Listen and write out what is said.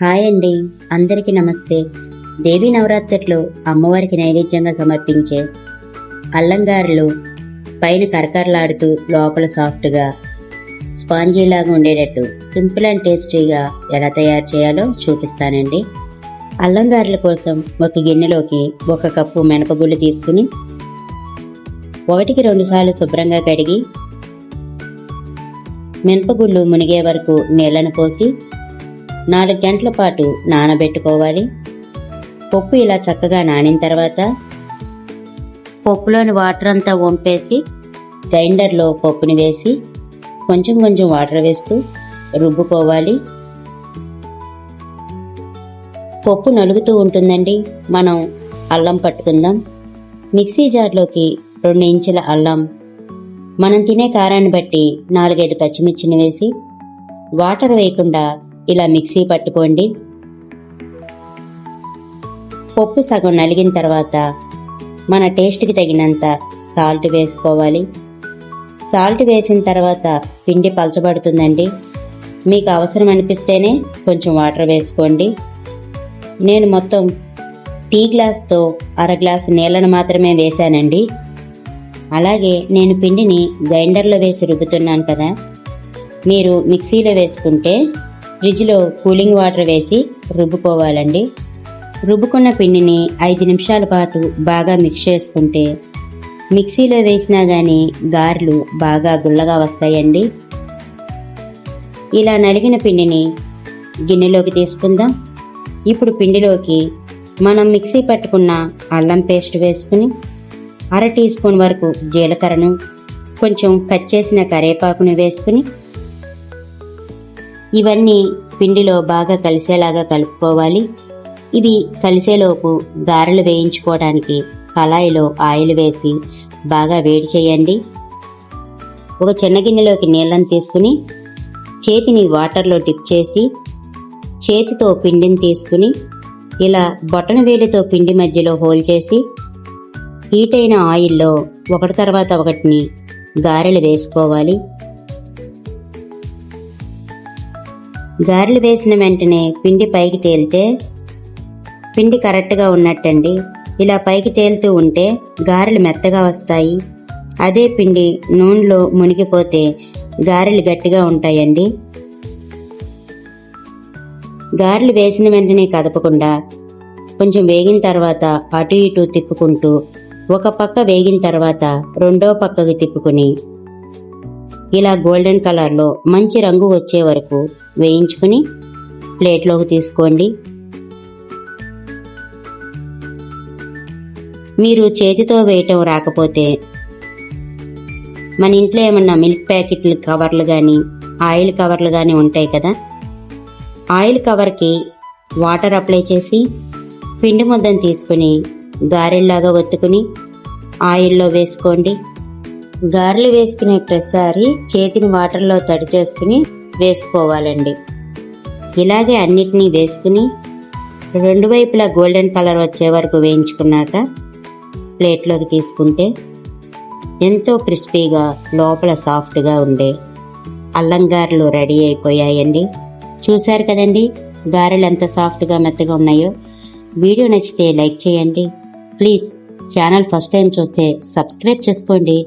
Hi అండి. అందరికీ నమస్తే. దేవీ నవరాత్రులు అమ్మవారికి నైవేద్యంగా సమర్పించే అల్లంగారులు పైన కరకరలాడుతూ లోపల సాఫ్ట్గా స్పాంజీలాగా ఉండేటట్టు సింపుల్ అండ్ టేస్టీగా ఎలా తయారు చేయాలో చూపిస్తానండి. అల్లంగారుల కోసం ఒక గిన్నెలోకి ఒక కప్పు మినపగుళ్ళు తీసుకుని ఒకటికి రెండుసార్లు శుభ్రంగా కడిగి మినపగుళ్ళు మునిగే వరకు నీళ్ళను పోసి నాలుగు గంటల పాటు నానబెట్టుకోవాలి. పప్పు ఇలా చక్కగా నానిన తర్వాత పప్పులోని వాటర్ అంతా వంపేసి గ్రైండర్లో పప్పుని వేసి కొంచెం కొంచెం వాటర్ వేస్తూ రుబ్బుకోవాలి. పప్పు నలుగుతూ ఉంటుందండి. మనం అల్లం పట్టుకుందాం. మిక్సీ జార్లోకి రెండు ఇంచుల అల్లం. మనం తినే కారాన్ని బట్టి నాలుగైదు పచ్చిమిర్చిని వేసి వాటర్ వేయకుండా ఇలా మిక్సీ పట్టుకోండి. పప్పు సగం నలిగిన తర్వాత మన టేస్ట్కి తగినంత సాల్ట్ వేసుకోవాలి. సాల్ట్ వేసిన తర్వాత పిండి పలచబడుతుందండి. మీకు అవసరం అనిపిస్తేనే కొంచెం వాటర్ వేసుకోండి. నేను మొత్తం టీ గ్లాస్తో అర గ్లాసు నీళ్ళను మాత్రమే వేశానండి. అలాగే నేను పిండిని గ్రైండర్లో వేసి రుబ్బుతున్నాను కదా. మీరు మిక్సీలో వేసుకుంటే ఫ్రిడ్జ్లో కూలింగ్ వాటర్ వేసి రుబ్బుకోవాలండి. రుబ్బుకున్న పిండిని ఐదు నిమిషాల పాటు బాగా మిక్స్ చేసుకుంటే మిక్సీలో వేసినా కానీ గారెలు బాగా గుల్లగా వస్తాయండి. ఇలా నలిగిన పిండిని గిన్నెలోకి తీసుకుందాం. ఇప్పుడు పిండిలోకి మనం మిక్సీ పట్టుకున్న అల్లం పేస్ట్ వేసుకుని అర టీ స్పూన్ వరకు జీలకర్రను కొంచెం కట్ చేసిన కరివేపాకును వేసుకుని ఇవన్నీ పిండిలో బాగా కలిసేలాగా కలుపుకోవాలి. ఇవి కలిసేలోపు గారెలు వేయించుకోవడానికి కళాయిలో ఆయిల్ వేసి బాగా వేడి చేయండి. ఒక చిన్న గిన్నెలోకి నీళ్ళని తీసుకుని చేతిని వాటర్లో డిప్ చేసి చేతితో పిండిని తీసుకుని ఇలా బొటన వేలితో పిండి మధ్యలో హోల్ చేసి హీట్ అయిన ఆయిల్లో ఒకటి తర్వాత ఒకటిని గారెలు వేసుకోవాలి. గారెలు వేసిన వెంటనే పిండి పైకి తేలితే పిండి కరెక్ట్గా ఉన్నట్టండి. ఇలా పైకి తేలుతూ ఉంటే గారెలు మెత్తగా వస్తాయి. అదే పిండి నూనెలో మునిగిపోతే గారెలు గట్టిగా ఉంటాయండి. గారెలు వేసిన వెంటనే కదపకుండా కొంచెం వేగిన తర్వాత అటు ఇటు తిప్పుకుంటూ ఒక పక్క వేగిన తర్వాత రెండో పక్కకి తిప్పుకుని ఇలా గోల్డెన్ కలర్లో మంచి రంగు వచ్చే వరకు వేయించుకుని ప్లేట్లోకి తీసుకోండి. మీరు చేతితో వేయటం రాకపోతే మన ఇంట్లో ఏమన్నా మిల్క్ ప్యాకెట్లు కవర్లు కానీ ఆయిల్ కవర్లు కానీ ఉంటాయి కదా? ఆయిల్ కవర్కి వాటర్ అప్లై చేసి పిండి ముద్దను తీసుకుని గారెల్లాగా ఒత్తుకుని ఆయిల్లో వేసుకోండి. గారెలు వేసుకునే ప్రతిసారి చేతిని వాటర్లో తడి చేసుకుని వేసుకోవాలండి. ఇలాగే అన్నిటినీ వేసుకుని రెండు వైపులా గోల్డెన్ కలర్ వచ్చే వరకు వేయించుకున్నాక ప్లేట్లోకి తీసుకుంటే ఎంతో క్రిస్పీగా లోపల సాఫ్ట్గా ఉండే అల్లం గారెలు రెడీ అయిపోయాయండి. చూశారు కదండి గారెలు ఎంత సాఫ్ట్గా మెత్తగా ఉన్నాయో? వీడియో నచ్చితే లైక్ చేయండి. ప్లీజ్ ఛానల్ ఫస్ట్ టైం చూస్తే సబ్స్క్రైబ్ చేసుకోండి.